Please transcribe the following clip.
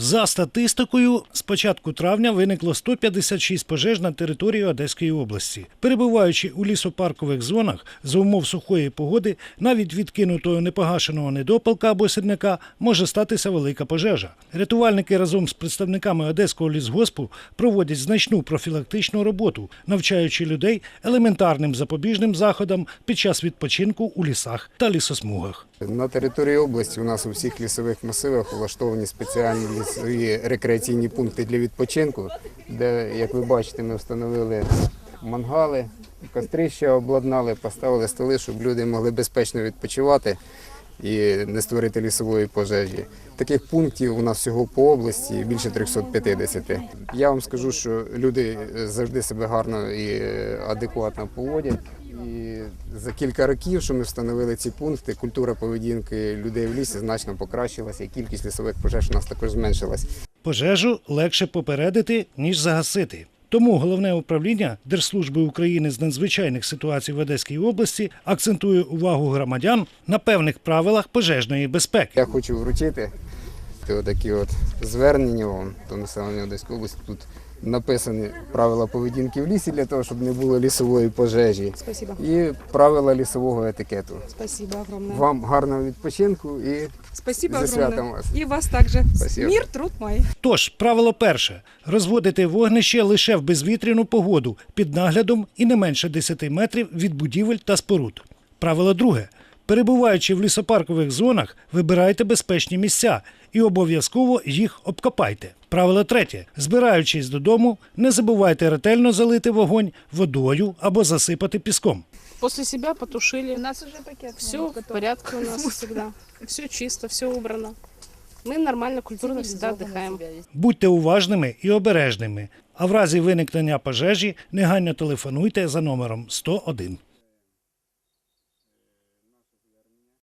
За статистикою, з початку травня виникло 156 пожеж на території Одеської області. Перебуваючи у лісопаркових зонах за умов сухої погоди, навіть відкинутого непогашеного недопалка або сірника може статися велика пожежа. Рятувальники разом з представниками Одеського лісгоспу проводять значну профілактичну роботу, навчаючи людей елементарним запобіжним заходам під час відпочинку у лісах та лісосмугах. На території області у нас у всіх лісових масивах влаштовані спеціальні лісові рекреаційні пункти для відпочинку, де, як ви бачите, ми встановили мангали, кострища обладнали, поставили столи, щоб люди могли безпечно відпочивати і не створити лісової пожежі. Таких пунктів у нас всього по області більше 350. Я вам скажу, що люди завжди себе гарно і адекватно поводять. За кілька років, що ми встановили ці пункти, культура поведінки людей в лісі значно покращилася, і кількість лісових пожеж у нас також зменшилась. Пожежу легше попередити, ніж загасити. Тому головне управління Держслужби України з надзвичайних ситуацій в Одеській області акцентує увагу громадян на певних правилах пожежної безпеки. Я хочу вручити такі от звернення вам до населення Одеської області. Тут написані правила поведінки в лісі для того, щоб не було лісової пожежі, Спасибо. і правила лісового етикету. Спасибо огромное. Вам гарного відпочинку і Спасибо За святом огромное. вас. И вас также. Спасибо. Мир, труд мой. Тож, правило перше розводити вогнище лише в безвітряну погоду під наглядом і не менше 10 метрів від будівель та споруд. Правило друге. Перебуваючи в лісопаркових зонах, вибирайте безпечні місця і обов'язково їх обкопайте. Правило третє. Збираючись додому, не забувайте ретельно залити вогонь водою або засипати піском. После себя потушили. У нас уже пакет. Все в порядке у нас всегда. Все чисто, все убрано. Мы нормально, культурно всегда отдыхаем. Будьте уважними і обережними. А в разі виникнення пожежі негайно телефонуйте за номером 101.